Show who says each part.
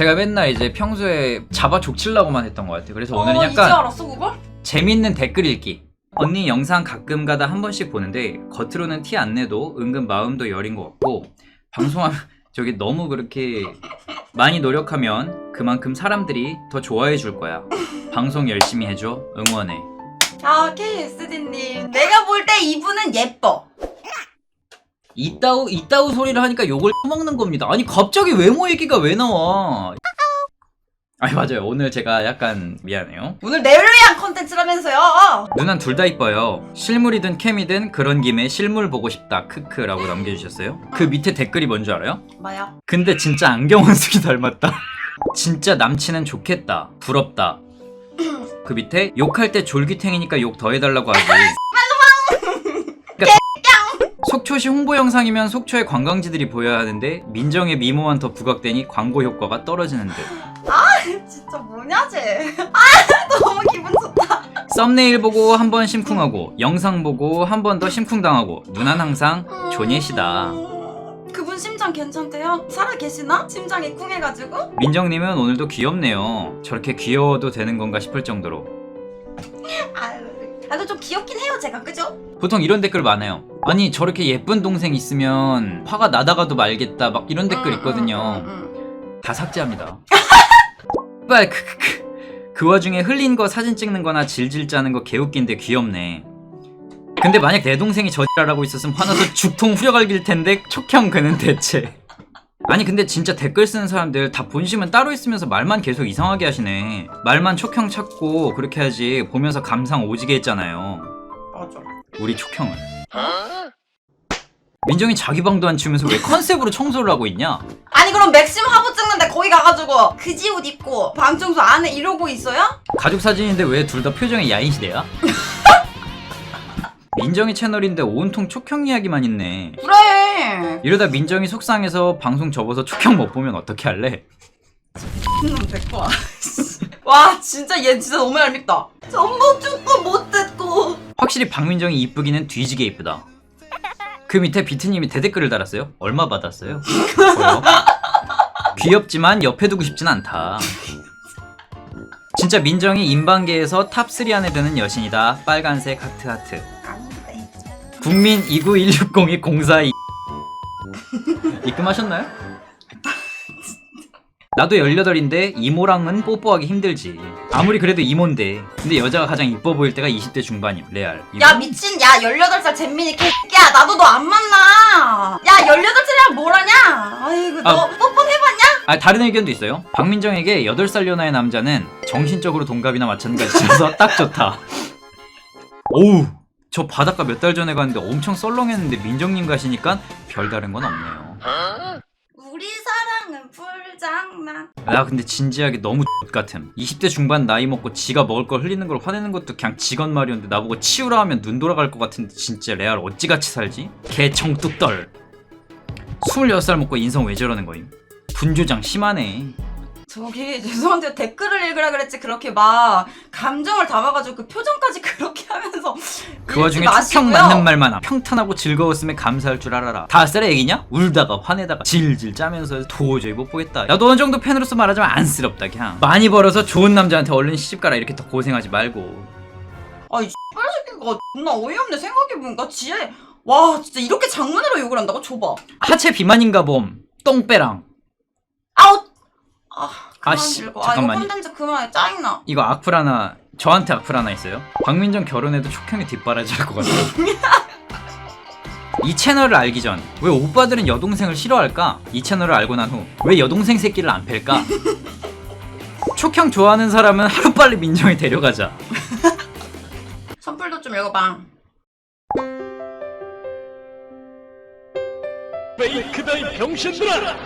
Speaker 1: 제가 맨날 이제 평소에 잡아 족치려고만 했던 것 같아요. 그래서 오늘은
Speaker 2: 어, 이제
Speaker 1: 약간
Speaker 2: 알았어 그걸?
Speaker 1: 재밌는 댓글 읽기. 언니 영상 가끔 가다 한 번씩 보는데 겉으로는 티 안 내도 은근 마음도 여린 것 같고 방송하면 저기 너무 그렇게 많이 노력하면 그만큼 사람들이 더 좋아해 줄 거야. 방송 열심히 해줘. 응원해.
Speaker 2: 아 KSD님 내가 볼 때 이분은 예뻐
Speaker 1: 이따우 이따우 소리를 하니까 욕을 먹는 겁니다. 아니 갑자기 외모 얘기가 왜 나와? 아니 맞아요. 오늘 제가 약간 미안해요.
Speaker 2: 오늘 내를 위한 컨텐츠라면서요
Speaker 1: 누난 둘 다 이뻐요. 실물이든 캠이든 그런 김에 실물 보고 싶다. 크크라고 남겨주셨어요. 그 밑에 댓글이 뭔지 알아요?
Speaker 2: 뭐야?
Speaker 1: 근데 진짜 안경원숙이 닮았다. 진짜 남친은 좋겠다. 부럽다. 그 밑에 욕할 때 졸기탱이니까 욕 더 해달라고 하지. 속초시 홍보 영상이면 속초의 관광지들이 보여야 하는데 민정의 미모만 더 부각되니 광고 효과가 떨어지는 듯.
Speaker 2: 진짜 뭐냐 쟤 아, 너무 기분 좋다
Speaker 1: 썸네일 보고 한 번 심쿵하고 영상 보고 한 번 더 심쿵당하고 누난 항상 조넷이다.
Speaker 2: 음, 그분 심장 괜찮대요? 살아 계시나? 심장이 쿵해가지고?
Speaker 1: 민정님은 오늘도 귀엽네요. 저렇게 귀여워도 되는 건가 싶을 정도로.
Speaker 2: 아유 나도 좀 귀엽긴 해요 제가 그죠?
Speaker 1: 보통 이런 댓글 많아요. 아니 저렇게 예쁜 동생 있으면 화가 나다가도 말겠다 막 이런 댓글
Speaker 2: 음,
Speaker 1: 있거든요. 다 삭제합니다. 빨 크크크. 그 와중에 흘린 거 사진 찍는 거나 질질 짜는 거 개웃긴데 귀엽네. 근데 만약 내 동생이 저지랄하고 있었으면 화나서 죽통 후려갈길 텐데 촉형 그는 대체. 아니 근데 진짜 댓글 쓰는 사람들 다 본심은 따로 있으면서 말만 계속 이상하게 하시네. 말만 촉형 찾고 그렇게 하지 보면서 감상 오지게 했잖아요.
Speaker 2: 음. 맞아
Speaker 1: 우리 촉형은. 민정이 자기 방도 안 치우면서 왜 컨셉으로 청소를 하고 있냐?
Speaker 2: 아니 그럼 맥심 화보 찍는데 거기 가가지고 그지 옷 입고 방 청소 안에 이러고 있어요?
Speaker 1: 가족 사진인데 왜 둘 다 표정이 야인 시대야? 민정이 채널인데 온통 촉형 이야기만 있네.
Speaker 2: 그래
Speaker 1: 이러다 민정이 속상해서 방송 접어서 촉형 못 보면 어떻게 할래?
Speaker 2: 놈 데리고 와. 와 진짜 얘 진짜 너무 얄밉다. 전복 죽고 못.
Speaker 1: 확실히 박민정이 이쁘기는 뒤지게 이쁘다. 그 밑에 비트님이 대댓글을 달았어요. 얼마 받았어요? 저요? 귀엽지만 옆에 두고 싶진 않다. 진짜 민정이 인방계에서 탑3 안에 드는 여신이다. 빨간색 하트 하트. 국민 29160이 042 입금하셨나요? 나도 18인데 이모랑은 뽀뽀하기 힘들지 아무리 그래도 이모인데 근데 여자가 가장 이뻐 보일 때가 20대 중반임 레알 이거?
Speaker 2: 야 미친 야 18살 잼민이 개야 나도 너 안 만나. 야 18살이랑 뭘 하냐? 아이고 너
Speaker 1: 아.
Speaker 2: 뽀뽀 해봤냐?
Speaker 1: 아 다른 의견도 있어요 박민정에게 8살 연하의 남자는 정신적으로 동갑이나 마찬가지여서 딱 좋다 오우 저 바닷가 몇 달 전에 갔는데 엄청 썰렁했는데 민정님 가시니까 별다른 건 없네요
Speaker 2: 사랑은 불장난.
Speaker 1: 나 근데 진지하게 너무 X 같음 20대 중반 나이 먹고 지가 먹을 걸 흘리는 걸 화내는 것도 그냥 직원 말이었는데 나보고 치우라 하면 눈 돌아갈 것 같은데 진짜 레알 어찌같이 살지? 개 청뚝떨 26살 먹고 인성 왜 저러는 거임? 분조장 심하네
Speaker 2: 저기 죄송한데 댓글을 읽으라 그랬지 그렇게 막 감정을 담아가지고 그 표정까지 그렇게 하면서
Speaker 1: 그 와중에
Speaker 2: 마시고요.
Speaker 1: 맞는 말만 함 평탄하고 즐거웠음에 감사할 줄 알아라. 살의 애기냐? 울다가 화내다가 질질 짜면서 도저히 못 보겠다. 나도 어느 정도 팬으로서 말하자면 안쓰럽다 그냥. 많이 벌어서 좋은 남자한테 얼른 시집가라. 이렇게 더 고생하지 말고.
Speaker 2: 아이 빨새끼가 존나 어이없네 생각해보니까. 지혜 와 진짜 이렇게 장문으로 욕을 한다고? 줘봐.
Speaker 1: 하체 비만인가 봄. 똥배랑
Speaker 2: 아 그만
Speaker 1: 아씨,
Speaker 2: 읽어 아 이거
Speaker 1: 잠깐만요.
Speaker 2: 콘텐츠 그만해 짜증나
Speaker 1: 이거 악플 하나 저한테 악플 하나 있어요 박민정 결혼해도 촉형이 뒷바라지 할 것 같아 이 채널을 알기 전 왜 오빠들은 여동생을 싫어할까? 이 채널을 알고 난 후 왜 여동생 새끼를 안 팰까? 촉형 좋아하는 사람은 하루빨리 민정이 데려가자
Speaker 2: 선풀도 좀 읽어봐
Speaker 3: 페이크다 이 병신들아!